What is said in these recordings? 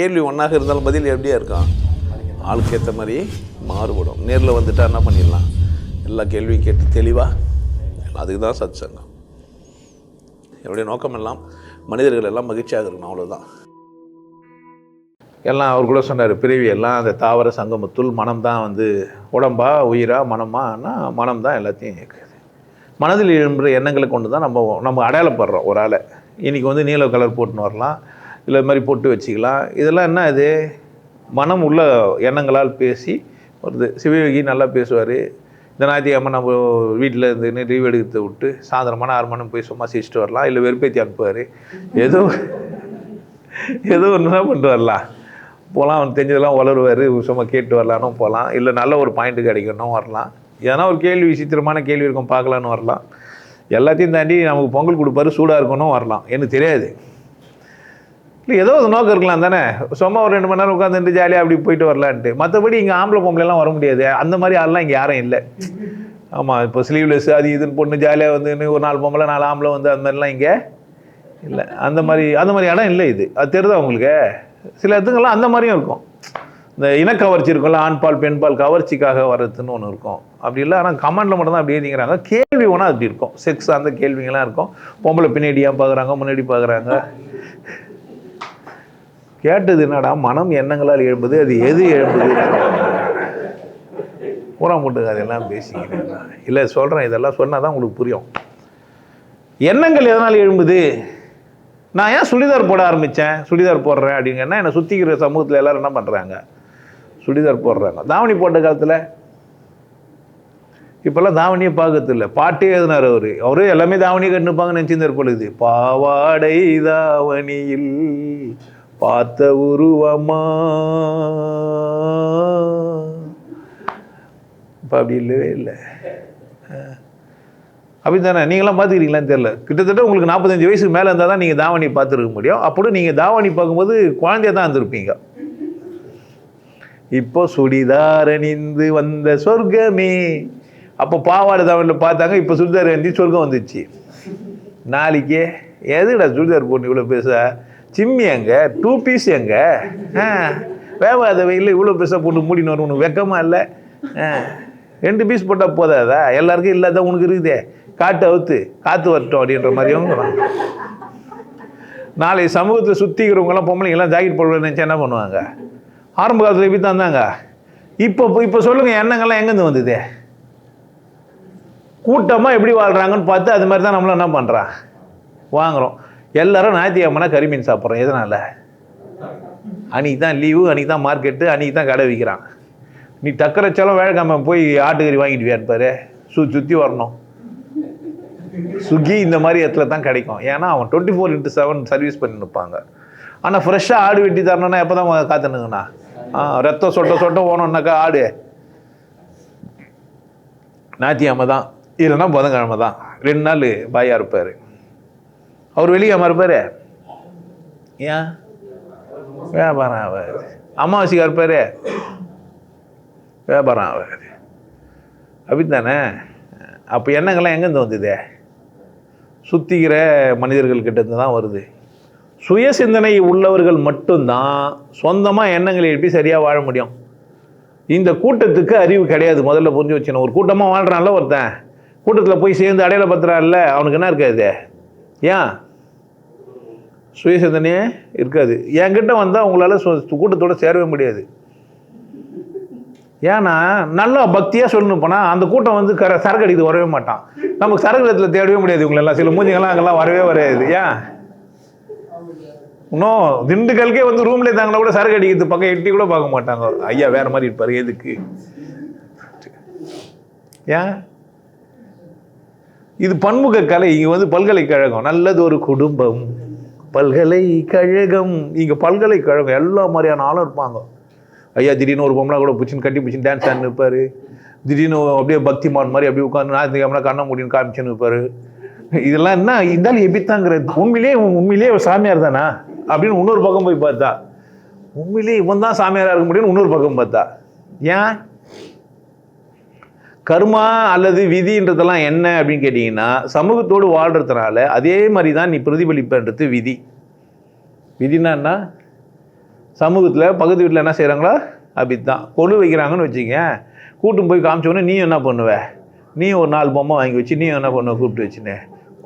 கேள்வி ஒன்றாக இருந்தாலும் பதில் எப்படியா இருக்கும்? ஆளுக்கு ஏற்ற மாதிரி மாறுபடும். நேரில் வந்துட்டா என்ன பண்ணிடலாம்? எல்லா கேள்வியும் கேட்டு தெளிவாக அதுக்கு தான் சத் சங்கம் என்னுடைய நோக்கம் எல்லாம் மனிதர்கள் எல்லாம் மகிழ்ச்சியாக இருக்கணும் அவ்வளோதான் எல்லாம் அவர் கூட சொன்னார் பிறவி எல்லாம் அந்த தாவர சங்கமத்துள் மனம் தான் வந்து உடம்பா உயிரா மனமானா மனம் தான் எல்லாத்தையும் இயக்குது. மனதில் எழும்புற எண்ணங்களை கொண்டு தான் நம்ம நம்ம அடையாளப்படுறோம் ஒரு ஆளை. இன்றைக்கி வந்து நீல கலர் போட்டுன்னு வரலாம். இல்லை இது மாதிரி போட்டு வச்சுக்கலாம். இதெல்லாம் என்ன இது? மனம் உள்ள எண்ணங்களால் பேசி வருது. சிவயோகி நல்லா பேசுவார். இந்த ஞாயிற்றுக்கிழமை நம்ம வீட்டில் இருந்து லீவ் எடுத்து விட்டு சாயந்தரமான ஆறு மணி போய் சும்மா சிரிச்சிட்டு வரலாம். இல்லை வெறுப்பேற்றி அனுப்புவார். ஏதோ ஏதோ ஒன்று தான் பண்ணிட்டு வரலாம். போகலாம் அவன் தெரிஞ்சதெல்லாம் வளருவார். சும்மா கேட்டு வரலான்னு போகலாம் இல்லை நல்ல ஒரு பாயிண்ட் கிடைக்கணும் வரலாம். எதனா ஒரு கேள்வி விசித்திரமான கேள்வி இருக்கும் பார்க்கலான்னு வரலாம். எல்லாத்தையும் தாண்டி நமக்கு பொங்கல் கொடுப்பாரு சூடாக இருக்கணும் வரலாம். எனக்கு தெரியாது. இல்லை ஏதோ ஒரு நோக்கம் இருக்கலாம் தானே? சும்மா ஒரு ரெண்டு மணி நேரம் உட்காந்துட்டு ஜாலியாக அப்படி போயிட்டு வரலான்ட்டு. மற்றபடி இங்கே ஆம்பளை பொம்பளைலாம் வர முடியாது. அந்த மாதிரி ஆள்லாம் இங்கே யாரும் இல்லை. ஆமாம் இப்போ ஸ்லீவ்லெஸ் அது இதுன்னு பொண்ணு ஜாலியாக வந்து ஒரு நாலு பொம்பளை நாலு ஆம்பளை வந்து அந்த மாதிரிலாம் இங்கே இல்லை. அந்த மாதிரி அந்த மாதிரி இடம் இல்லை இது. அது தெரியுதா உங்களுக்கு? சில இடத்துங்கள்லாம் அந்த மாதிரியும் இருக்கும். இந்த இனக்கவர்ச்சி இருக்கும்ல ஆண் பால் கவர்ச்சிக்காக வர்றதுன்னு ஒன்று இருக்கும். அப்படி இல்லை ஆனால் கமெண்டில் மட்டும் தான் அப்படி எழுதிங்கிறாங்க கேள்வி ஒன்றா அப்படி இருக்கும். செக்ஸ் அந்த கேள்விங்கெல்லாம் இருக்கும். பொம்பளை பின்னாடியாக பார்க்குறாங்க முன்னாடி பார்க்குறாங்க கேட்டது என்னடா மனம் எண்ணங்களால் எழும்புது அது எது எழும்புது? பூரா முட்டுங்க அதெல்லாம் பேசிக்கிறேன் இல்லை சொல்கிறேன் இதெல்லாம் சொன்னால் தான் உங்களுக்கு புரியும். எண்ணங்கள் எதனால் எழும்புது? நான் ஏன் சுடிதார் போட ஆரம்பித்தேன் சுடிதார் போடுறேன் அப்படிங்கன்னா என்னை சுற்றிக்கிற சமூகத்தில் எல்லோரும் என்ன பண்ணுறாங்க சுடிதார் போடுறாங்க. தாவணி போட்ட காலத்தில் இப்போல்லாம் தாவணியை பார்க்கறது இல்லை பாட்டே எழுதினார் அவர். அவரே எல்லாமே தாவணியை கட்டுப்பாங்கன்னு நினச்சிருந்தார் பொழுது பாவாடை தாவணியில் பார்த்த உருவமா? இப்போ அப்படி இல்லவே இல்லை. அப்படி தானே நீங்களாம் பார்த்துக்கிறீங்களான்னு தெரில கிட்டத்தட்ட உங்களுக்கு நாற்பத்தஞ்சு வயசுக்கு மேலே இருந்தால் தான் நீங்கள் தாவணி பார்த்துருக்க முடியும். அப்படி நீங்கள் தாவணி பார்க்கும்போது குழந்தைய தான் இருந்திருப்பீங்க. இப்போ சுடிதார் அணிந்து வந்த சொர்க்கமே. அப்போ பாவாடை தாவணியில் பார்த்தாங்க இப்போ சுடிதார் அணிந்து சொர்க்கம் வந்துச்சு. நாளைக்கே எதுடா சுடிதார் போட்டு இவ்வளோ பேச சிம்மி எங்க? டூ பீஸ் எங்க? ஆ. வேவாத வெயில் இவ்வளோ பெருசாக போட்டு மூடின்னு வரும் உனக்கு வெக்கமாக இல்லை? ஆ. ரெண்டு பீஸ் போட்டால் போதாதா? எல்லாருக்கும் இல்லாத உனக்கு இருக்குதே? காட்டு அவுத்து காற்று வரட்டும் அப்படின்ற மாதிரியும் நாளை சமூகத்தில் சுற்றிக்கிறவங்களாம் பொம்பளைங்கெல்லாம் ஜாக்கெட் போடுறது நினச்சா என்ன பண்ணுவாங்க? ஆரம்ப காலத்தில் எப்படி தந்தாங்க இப்போ இப்போ சொல்லுங்கள் எண்ணங்கள்லாம் எங்கேருந்து வந்தது? கூட்டமாக எப்படி வாழ்கிறாங்கன்னு பார்த்து அது மாதிரி தான் நம்மளும் என்ன பண்ணுறான் வாங்குகிறோம் எல்லாரும் ஞாயிற்றுக்கிழமைனா கறிமீன் சாப்பிட்றோம். எதனால்? அன்றைக்கி தான் லீவு அன்றைக்கி தான் மார்க்கெட்டு அன்றைக்கி தான் கடை விற்கிறான். நீ டக்கரைச்சாலும் வேலைக்காம போய் ஆட்டுக்கறி வாங்கிட்டு வியாட்பாரு சு சுற்றி வரணும். ஸ்விக்கி இந்த மாதிரி இடத்துல தான் கிடைக்கும். ஏன்னா அவன் twenty four into seven service பண்ணி நிற்பாங்க. ஆனால் ஃப்ரெஷ்ஷாக ஆடு வெட்டி தரணும்னா எப்போ தான் காத்துனுங்கண்ணா ஆ ரத்தம் சொட்ட சொட்ட ஓணும்னாக்கா ஆடு. ஞாயிற்றுக்கிழமை தான். இல்லைன்னா புதன்கிழமை தான். ரெண்டு நாள் பாயாக இருப்பார். அவர் வெளியாமல் இருப்பார் ஏன் வியாபாரம் ஆகாது. அமாவாசைக்கு இருப்பார் வியாபாரம் ஆகாது. அப்படித்தானே? அப்போ எண்ணங்கள்லாம் எங்கேருந்து வந்தது? சுத்திக்கிற மனிதர்கள் கிட்டேருந்து தான் வருது. சுய சிந்தனை உள்ளவர்கள் மட்டும்தான் சொந்தமாக எண்ணங்களை எழுப்பி சரியாக வாழ முடியும். இந்த கூட்டத்துக்கு அறிவு கிடையாது. முதல்ல புரிஞ்சு வச்சுக்கணும். ஒரு கூட்டமாக வாழ்கிறான்ல ஒருத்தன். கூட்டத்தில் போய் சேர்ந்து அடையாள பத்திரான்ல அவனுக்கு என்ன இருக்காது? ஏன்? சுய சிந்தனையே இருக்காது. என்கிட்ட வந்தால் உங்களால் சு- கூட்டத்தோட சேரவே முடியாது. ஏன்னா நல்லா பக்தியாக சொல்லணும் போனால் அந்த கூட்டம் வந்து கர சரக்கு அடிக்கிறது வரவே மாட்டான். நமக்கு சரக்கு இடத்துல தேடவே முடியாது இவங்களெல்லாம். சில மூஞ்சிங்கெல்லாம் அங்கெல்லாம் வரவே வராது. ஏன்? இன்னும் திண்டுக்கல்கே வந்து ரூம்ல இருந்தாங்கன்னா கூட சரக்கு அடிக்கிறது பக்கம் எட்டி கூட பார்க்க மாட்டாங்க. ஐயா வேற மாதிரி இருப்பார். எதுக்கு? ஏன்? இது பன்முக கலை இங்கே வந்து பல்கலைக்கழகம் நல்லது ஒரு குடும்பம். பல்கலைக்கழகம் இங்கே பல்கலைக்கழகம் எல்லா மாதிரியான ஆளும் இருப்பாங்க. ஐயா திடீர்னு ஒரு பொம்பளை கூட பிடிச்சின்னு கட்டி பிடிச்சின்னு டான்ஸ் ஆடின்னு இருப்பார். திடீர்னு அப்படியே பக்திமான் மாதிரி அப்படியே உட்காந்து ஞாயிற்றுக்கிழமை கண்ண முடியும் காமிச்சுன்னு இருப்பார். இதெல்லாம் என்ன இருந்தாலும் எப்பித்தாங்கிறது? உண்மையிலேயே இவன் உண்மையிலேயே சாமியார் தானா? அப்படின்னு இன்னொரு பக்கம் போய் பார்த்தா உண்மையிலேயே இவன் தான் சாமியாராக இருக்க முடியும்னு இன்னொரு பக்கம் பார்த்தா. ஏன்? கர்மா அல்லது விதின்றதெல்லாம் என்ன அப்படின்னு கேட்டிங்கன்னா சமூகத்தோடு வாழ்கிறதுனால அதே மாதிரி தான் நீ பிரதிபலிப்பன்றது விதி. விதினா என்ன? சமூகத்தில் பக்கத்து வீட்டில் என்ன செய்கிறாங்களோ அப்படி தான் வைக்கிறாங்கன்னு வச்சுக்கோங்க. கூட்டும் போய் காமிச்சோன்னே நீ என்ன பண்ணுவ? நீ ஒரு நாலு பொம்மை வாங்கி வச்சு நீ என்ன பண்ணுவ? கூப்பிட்டு வச்சுனே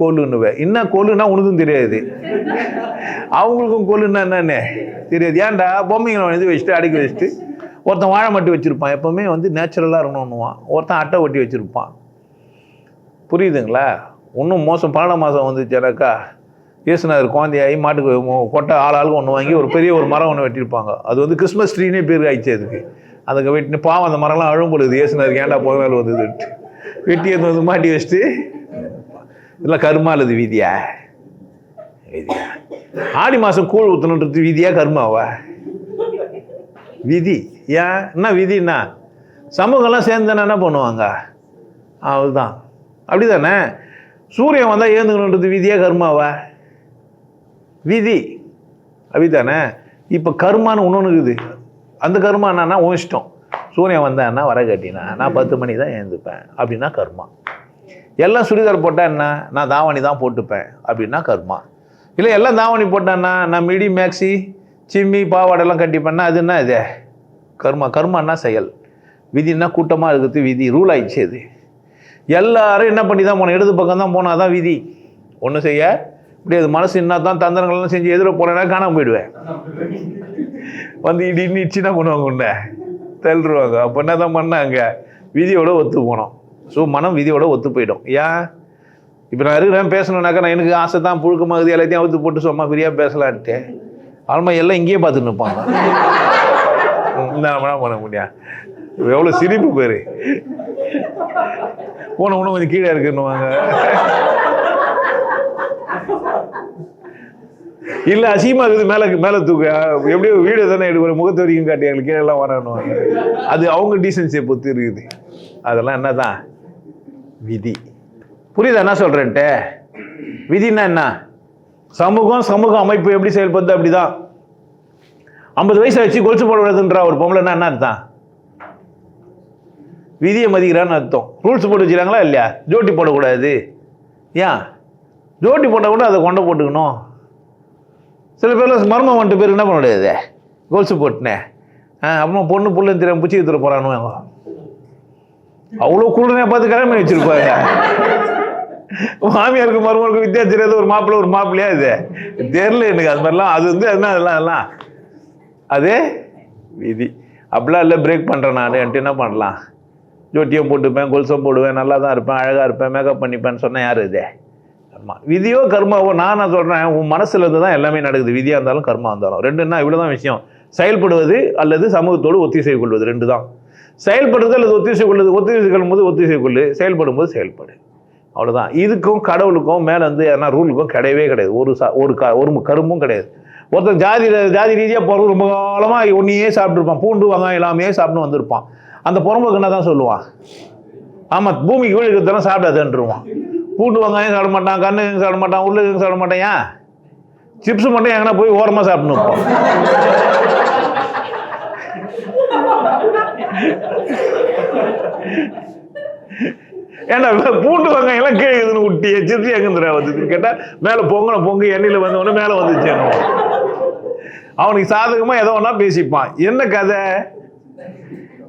கொல்லுன்னுவ என்ன கொலுன்னா உனக்கும் தெரியாது. அவங்களுக்கும் கொள்ளுன்னா என்னன்னு தெரியாது. ஏன்டா? பொம்மைங்களை வந்து வச்சுட்டு அடுக்கி வச்சுட்டு ஒருத்தன் வாழை மட்டி வச்சுருப்பான் எப்போவுமே வந்து நேச்சுரலாக இருக்கணும்னுவான். ஒருத்தன் அட்டை ஒட்டி வச்சுருப்பான். புரியுதுங்களா? இன்னும் மோசம் பன்னெண்டாம் மாதம் வந்துச்சாக்கா இயேசுநாதர் குழந்தையாகி மாட்டுக்கு கொட்டை ஆள் ஆளுக்கு ஒன்று வாங்கி ஒரு பெரிய ஒரு மரம் ஒன்று வெட்டியிருப்பாங்க. அது வந்து கிறிஸ்மஸ் ட்ரீனே பேர் ஆயிடுச்சு அதுக்கு. அதுக்கு வெட்டினு பாவம் அந்த மரம்லாம் அழும் பொழுது இயேசுநாதர் ஏன்டா போக வேலை வந்ததுன்ட்டு வெட்டி எடுத்து வந்து மாட்டி வச்சுட்டு இதெல்லாம் கருமா அல்லது வீதியா? வீதியா. ஆடி மாதம் கூழ் ஊற்றணுன்றது வீதியா கருமாவா? விதி. ஏன்? என்ன விதின்னா சமூகம்லாம் சேர்ந்து என்ன பண்ணுவாங்க? அவ்வளோதான் அப்படி தானே சூரியன் வந்தால் ஏந்துக்கணுன்றது விதியா கர்மாவா? விதி. அப்படிதானே? இப்போ கர்மான்னு ஒன்று இருக்குது. அந்த கர்மா என்னன்னா உன் இஷ்டம். சூரியன் வந்தான்னா வர கட்டினா நான் பத்து மணி தான் ஏந்துப்பேன். அப்படின்னா கர்மா. எல்லாம் சுடிதார் போட்டால் என்ன? நான் தாவணி தான் போட்டுப்பேன். அப்படின்னா கர்மா. இல்லை எல்லாம் தாவணி போட்டான்னா நான் மிடி மேக்ஸி சிம்மி பாவாடெல்லாம் பண்ணால் அது என்ன இது? கர்மா கர்மான்னா செயல். விதின்னா கூட்டமாக இருக்கிறது விதி ரூல் ஆயிடுச்சு அது. எல்லாரும் என்ன பண்ணி தான் போனோம்? இடது பக்கம் தான் போனால் தான் விதி. ஒன்றும் செய்ய முடியாது. மனசு என்ன தான் தந்திரங்கள்லாம் செஞ்சு எதிர போனேன்னா காணாமல் போயிடுவேன். வந்து இடி இடிச்சுன்னா பண்ணுவாங்க உன்ன. தள்ளுருவாங்க. அப்போ என்ன தான் பண்ணாங்க? விதியோட ஒத்து போனோம். ஸோ மனம் விதியோட ஒத்து போயிடும். ஏன்? இப்போ நான் இருக்கிறேன் பேசணுன்னாக்கா நான் எனக்கு ஆசை தான் புழுக்க மகுதி எல்லாத்தையும் அவுத்து போட்டு சும்மா ஃப்ரீயாக பேசலான்ட்டு. ஆல்மா எல்லாம் இங்கேயே பார்த்துட்டு நிற்பாங்க. என்ன பண்ண முடியும் எவ்வளோ சிரிப்பு பேர். போன உணவு கொஞ்சம் கீழே இருக்குன்னுவாங்க இல்லை அசிங்கமா இருக்குது மேலே மேலே தூக்க. எப்படியோ வீடியோ தானே எடுக்கிற முகத்து வரைக்கும் காட்டி எங்களுக்கு கீழே எல்லாம் வரணுவாங்க அது அவங்க டீசன்சியை பொறுத்து இருக்குது. அதெல்லாம் என்ன தான் விதி. புரியுதா என்ன சொல்கிறேன்ட்டு விதின்னா என்ன? சமூகம் சமூக அமைப்பு எப்படி செயல்படுது அப்படிதான். ஐம்பது வயசு வச்சு கொலுசு போடக்கூடாதுன்ற ஒரு பொம்பளைன்னா என்ன அர்த்தம்? விதியை மதிக்கிறான்னு அர்த்தம். ரூல்ஸ் போட்டு வச்சுக்கிறாங்களா இல்லையா? ஜோட்டி போடக்கூடாது. ஏன்? ஜோட்டி போட்டால் கூட அதை கொண்டை போட்டுக்கணும். சில பேர்லாம் மர்மம் வந்துட்டு பேர் என்ன பண்ண முடியாது? கொலுசு போட்டுனே. ஆ அப்புறம் பொண்ணு புள்ளு தெரியாமல் புச்சி எடுத்துகிட்டு போகிறானு அவ்வளோ குளிரனையாக பார்த்து கல்யாணம் பண்ணி மாமியாருக்கு மருமகளுக்கு வித்தியாசம் தெரியாது ஒரு மாப்பிள்ளை ஒரு மாப்பிள்ளையா இது? தெரியல எனக்கு அது மாதிரிலாம். அது வந்து என்ன அதெல்லாம் அதெல்லாம். அதே விதி. அப்படிலாம் இல்லை பிரேக் பண்ணுறேன் நான். என்ன பண்ணலாம்? ஜோட்டியும் போட்டுப்பேன் கொலுசம் போடுவேன் நல்லா தான் இருப்பேன் அழகாக இருப்பேன் மேக்கப் பண்ணிப்பேன்னு சொன்னேன் யார் இது? கர்மா. விதியோ கர்மாவோ நான் நான் சொல்கிறேன் உன் மனசுலேருந்து தான் எல்லாமே நடக்குது. விதியாக இருந்தாலும் கர்மா இருந்தாலும் ரெண்டுன்னா இவ்வளோ தான் விஷயம். செயல்படுவது அல்லது சமூகத்தோடு ஒத்திசை கொள்வது ரெண்டு தான். செயல்படுறது அல்லது ஒத்திசை கொள்வது ஒத்திசை கொள்ளும்போது ஒத்திசை கொள்ளு செயல்படும் போது செயல்படு. அவ்வளோதான் இதுக்கும் கடவுளுக்கும் மேலே வந்து எதனா ரூலுக்கும் கிடையவே கிடையாது. ஒரு சா ஒரு க ஒரு கரும்பும் கிடையாது. ஒருத்தன் ஜாதி ஜாதி ரீதியாக பிறகு ரொம்ப காலமாக ஒன்றையே சாப்பிட்ருப்பான் பூண்டு வெங்காயம் எல்லாமே சாப்பிட்டு வந்திருப்பான். அந்த புறம்புக்கு என்ன தான் சொல்லுவான்? ஆமாம் பூமிக்கு வீடு இருக்கிறதெல்லாம் சாப்பிடாதுன்றுவான். பூண்டு வெங்காயம் சாப்பிட மாட்டான் கண்ணு சாப்பிட மாட்டான் உருளைக்கிழங்கு சாப்பிட மாட்டான் ஏன்? சிப்ஸ் மட்டும் எங்கன்னா போய் ஓரமாக சாப்பிடணும். இருப்பான் ஏன்னா பூண்டு வெங்காயம் எல்லாம் கேக்குதுன்னு இருக்குதுன்னு விட்டியே சிப்ஸ் வந்து கேட்டா கேட்டால் மேலே பொங்கன பொங்கு எண்ணெயில் வந்த உடனே மேலே வந்துச்சு அவனுக்கு சாதகமாக ஏதோ ஒன்னா பேசிப்பான். என்ன கதை?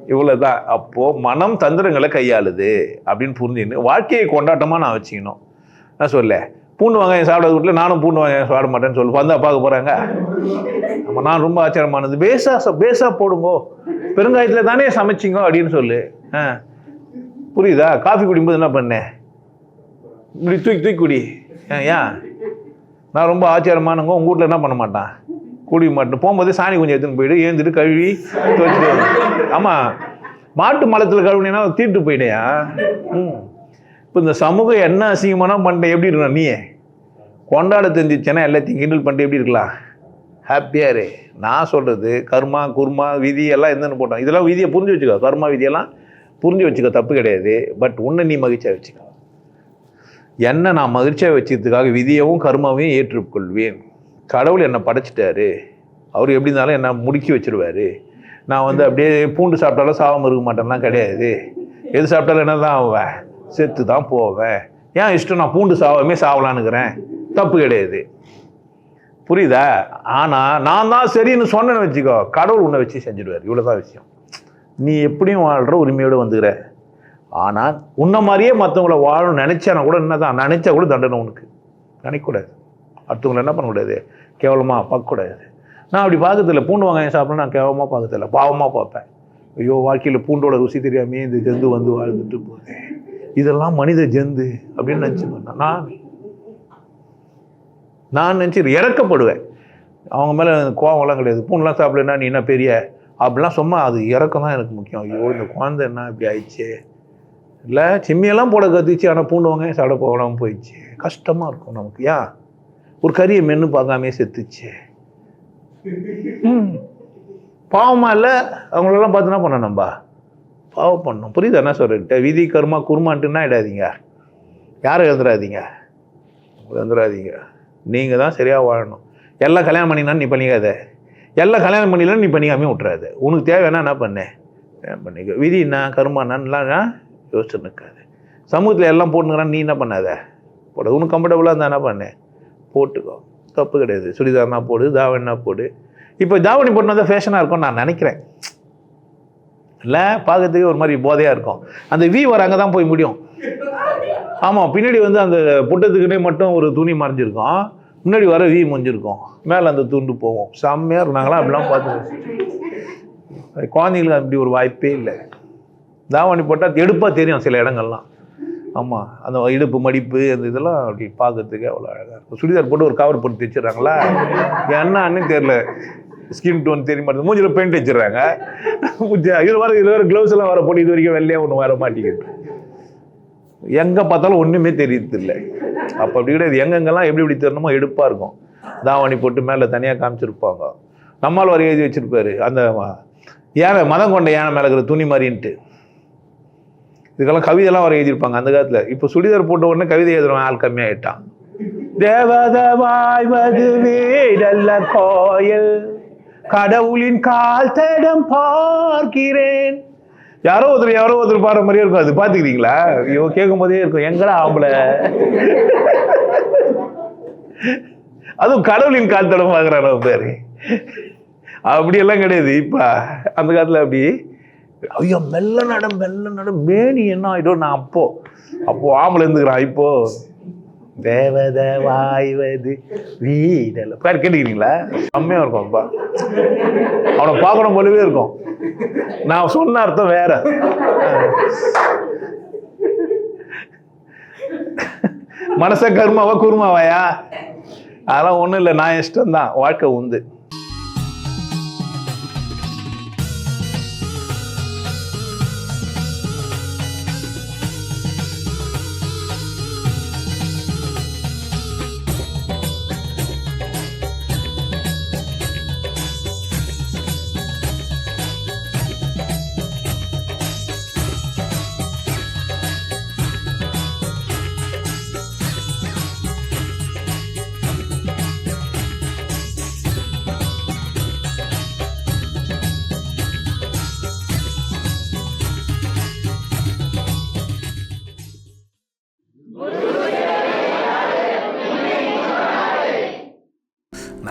இவ்வளவுதான். அப்போ மனம் தந்திரங்களை கையாளுது அப்படின்னு புரிஞ்சுன்னு வாழ்க்கையை கொண்டாட்டமா நான் வச்சுக்கணும். நான் சொல்ல பூண்டு வெங்காயம் சாப்பிடாத வீட்டில் நானும் பூண்டு வெங்காயம் சாப்பிட மாட்டேன்னு சொல்லி. வந்தா பார்க்க போகிறாங்க அப்போ நான் ரொம்ப ஆச்சரியமானது. பேசா ச- பேசா போடுங்கோ. பெருங்காயத்தில் தானே சமைச்சிங்கோ அப்படின்னு சொல்லு. ஆ. புரியுதா? காஃபி குடிக்கும்போது என்ன பண்ணேன்? இப்படி தூக்கி தூக்கி குடி. ஏன் ஏன்? நான் ரொம்ப ஆச்சாரமானவங்க உங்கள் வீட்டில் என்ன பண்ண மாட்டான்? குடிக்க மாட்டேன் போகும்போது சாணி கொஞ்சம் எடுத்துன்னு போயிடு. ஏந்திட்டு கழுவி துவச்சிட்டு ஆமாம் மாட்டு மலத்தில் கழுவினா தீட்டு போயிட்டேயா ம். இப்போ இந்த சமூகம் என்ன அசிங்கமானா பண்ணிட்டேன் எப்படி இருக்கணும் நீ கொண்டாட தெரிஞ்சிச்சேன்னா எல்லாத்தையும் கிண்டல் பண்ணிட்டு எப்படி இருக்கலாம்? ஹாப்பியாக இரு. நான் சொல்கிறது கர்மா குர்மா விதி எல்லாம் என்னென்னு போட்டோம். இதெல்லாம் விதியை புரிஞ்சு வச்சுக்கோ. கர்மா விதியெல்லாம் புரிஞ்சு வச்சுக்க தப்பு கிடையாது பட் உன்னை நீ மகிழ்ச்சியாக வச்சுக்க. என்னை நான் மகிழ்ச்சியாக வச்சதுக்காக விதியவும் கர்மாவையும் ஏற்றுக்கொள்வேன். கடவுள் என்னை படைச்சிட்டாரு. அவர் எப்படி இருந்தாலும் என்னை முடுக்கி வச்சிருவாரு. நான் வந்து அப்படியே பூண்டு சாப்பிட்டாலும் சாவம் இருக்க மாட்டேன்லாம் கிடையாது. எது சாப்பிட்டாலும் என்ன தான் ஆவேன்? செத்து தான் போவேன். ஏன் இஷ்டம்? நான் பூண்டு சாவமே சாவலான்னுக்கிறேன் தப்பு கிடையாது. புரியுதா? ஆனால் நான் தான் சரின்னு சொன்னேன்னு வச்சுக்கோ. கடவுள் உன்னை வச்சு செஞ்சிடுவார். இவ்வளோதான் விஷயம். நீ எப்படியும் வாழ்கிற உரிமையோடு வந்துக்கிற ஆனால் உன்ன மாதிரியே மற்றவங்கள வாழணும்னு நினச்சானா கூட என்ன தான் நினச்சா கூட தண்டனை உனக்கு. நினைக்கக்கூடாது. அடுத்தவங்களை என்ன பண்ணக்கூடாது? கேவலமாக பார்க்கக்கூடாது. நான் அப்படி பார்க்கறதில்ல. பூண்டு வெங்காயம் சாப்பிட நான் கேவலமாக பார்க்கறதில்ல. பாவமாக பார்ப்பேன். ஐயோ வாழ்க்கையில் பூண்டோட ருசி தெரியாமே இந்த ஜந்து வந்து வாழ்ந்துட்டு போகுது. இதெல்லாம் மனித ஜந்து அப்படின்னு நினச்சி நான் நான் நினச்சி இறக்கப்படுவேன். அவங்க மேலே கோவம்லாம் கிடையாது. பூண்டெலாம் சாப்பிடலன்னா நீ என்ன பெரிய அப்படிலாம் சும்மா அது இறக்கம் தான் எனக்கு முக்கியம். ஐயோ இந்த குழந்தை என்ன இப்படி ஆயிடுச்சு? இல்லை சிம்மியெல்லாம் போட கற்றுச்சு ஆனால் பூண்டுவாங்க சடை போகலாம் போகாமல் போயிடுச்சு. கஷ்டமாக இருக்கும் நமக்கு. ஏன் ஒரு கறியை மென்று பார்க்காமே செத்துச்சு. ம். இல்லை? அவங்களெல்லாம் பார்த்து என்ன பண்ண நம்ம? பாவம் பண்ணணும். புரியுது? என்ன சொல்கிறேன் விதி கருமா குருமான்ட்டுன்னா இடாதீங்க யாரும் எழுந்துடாதீங்க எழுந்துடாதீங்க நீங்கள் தான் சரியாக வாழணும். எல்லாம் கல்யாணம் பண்ணினா நீ பண்ணிக்காத. எல்லாம் கல்யாணம் பண்ணிடலாம் நீ பண்ணிக்காமே விட்றாது உனக்கு தேவைன்னா என்ன பண்ணு? கல்யாணம் பண்ணிக்க? விதி என்ன? கருமா என்னலாம் யோசிச்சு நிற்காது சமூகத்தில் எல்லாம் போட்டுக்கிறான் நீ என்ன பண்ணாத? போட. உனக்கு கம்ஃபர்டபுளாக இருந்தால் என்ன பண்ணு? போட்டுக்கோ. தப்பு கிடையாது. சுடிதார்னா போடு தாவணா போடு. இப்போ தாவணி போட்டு வந்தால் ஃபேஷனாக இருக்கும்னு நான் நினைக்கிறேன். இல்லை பார்க்கறதுக்கு ஒரு மாதிரி போதையாக இருக்கும். அந்த வி வர அங்கே தான் போய் முடியும். ஆமாம் பின்னாடி வந்து அந்த புட்டத்துக்குன்னே மட்டும் ஒரு துணி மறைஞ்சிருக்கும். முன்னாடி வர வீ முடிஞ்சிருக்கும் மேலே அந்த துண்டு போவோம் செம்மையாக இருந்தாங்களா அப்படிலாம் பார்த்து குழந்தைங்களுக்கு அப்படி ஒரு வாய்ப்பே இல்லை. தாவணி போட்டால் எடுப்பாக தெரியும் சில இடங்கள்லாம். ஆமாம் அந்த இடுப்பு மடிப்பு அந்த இதெல்லாம் அப்படி பார்க்கறதுக்கு அவ்வளோ அழகாக இருக்கும். சுடிதார் போட்டு ஒரு கவர் போட்டு தைச்சிடுறாங்களா? என்னன்னு தெரில ஸ்கின் டோன் தெரிய மாட்டேங்குது. மூஞ்சில் பெயிண்ட் வச்சிடுறாங்க. இது வர இது வர க்ளவுஸ் எல்லாம் வர போட்டு இது வரைக்கும் வெள்ளையாக ஒன்று வர மாட்டேங்குது. எங்கே பார்த்தாலும் ஒன்றுமே தெரியறதில்லை. அப்போ அப்படி கிடையாது. எங்கெங்கெல்லாம் எப்படி எப்படி தரணுமோ எடுப்பாக இருக்கும். தாவணி போட்டு மேலே தனியாக காமிச்சிருப்பாங்க. நம்மால் வர எழுதி வச்சிருப்பாரு. அந்த யானை மதம் கொண்ட யானை மேலே இருக்கிற துணி மாதிரின்ட்டு. இதுக்கெல்லாம் கவிதைலாம் வர எழுதியிருப்பாங்க அந்த காலத்தில். இப்போ சுடிதார் போட்ட உடனே கவிதை எழுதுறவன் ஆள் கம்மியாயிட்டான். தேவத வாய்வது வீடல்ல கோயில். கடவுளின் கால் தடம் பார்க்கிறேன். யாரோ ஒருத்தர் யாரோ ஒருத்தர் பாடுற மாதிரியே இருக்கும். அது பார்த்துக்கிறீங்களா? ஐயோ கேட்கும் போதே இருக்கும். எங்கடா ஆம்பளை? அதுவும் கடவுளின் கால் தடம் பார்க்குறாரு பேரு. அப்படியெல்லாம் கிடையாது. இப்போ அந்த காலத்தில் அப்படி ஐயோ மெல்ல நட மெல்ல நட மேனி என்ன ஆகிடும் நான் அப்போ அப்போ ஆம்பளை இருந்துக்கிறான். இப்போ தேவத வாய்வது வீடல். பாரு கேட்டுக்கிறீங்களா? செம்மையாக இருக்கும் அப்பா. அவனை பார்க்கணும் போலவே இருக்கும். நான் சொன்ன அர்த்தம் வேற. மனச கருமாவா குருமாவாயா? அதெல்லாம் ஒன்றும் இல்லை நான் இஷ்டம்தான். வாழ்க்கை உண்டு.